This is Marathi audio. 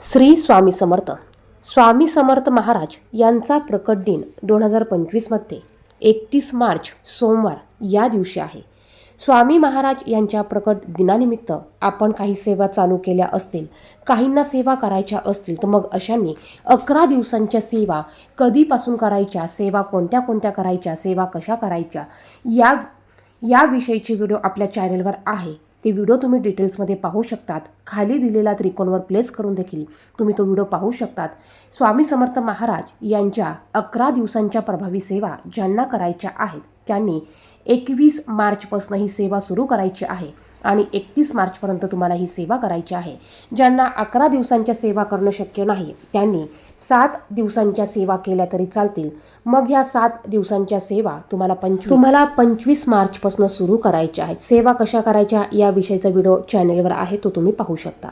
श्री स्वामी समर्थ. स्वामी समर्थ महाराज यांचा प्रकट दिन दोन हजार पंचवीसमध्ये एकतीस मार्च सोमवार या दिवशी आहे. स्वामी महाराज यांच्या प्रकट दिनानिमित्त आपण काही सेवा चालू केल्या असतील काहींना सेवा करायच्या असतील तर मग अशांनी अकरा दिवसांच्या सेवा कधीपासून करायच्या सेवा कोणत्या कोणत्या करायच्या सेवा कशा करायच्या या याविषयीची व्हिडिओ आपल्या चॅनलवर आहे. ते व्हिडिओ तुम्ही डिटेल्समध्ये पाहू शकतात. खाली दिलेला त्रिकोणवर प्लेस करून देखील तुम्ही तो व्हिडिओ पाहू शकतात. स्वामी समर्थ महाराज यांच्या अकरा दिवसांच्या प्रभावी सेवा ज्यांना करायच्या आहेत त्यांनी एकवीस मार्चपासून ही सेवा सुरू करायची आहे आणि एकतीस मार्चपर्यंत तुम्हाला ही सेवा करायची आहे. ज्यांना अकरा दिवसांच्या सेवा करणं शक्य नाही त्यांनी सात दिवसांच्या सेवा केल्या तरी चालतील. मग ह्या सात दिवसांच्या सेवा तुम्हाला पंच तुम्हाला पंचवीस मार्चपासून सुरू करायच्या आहेत. सेवा कशा करायच्या? या विषयीचा व्हिडिओ चॅनेलवर आहे तो तुम्ही पाहू शकता.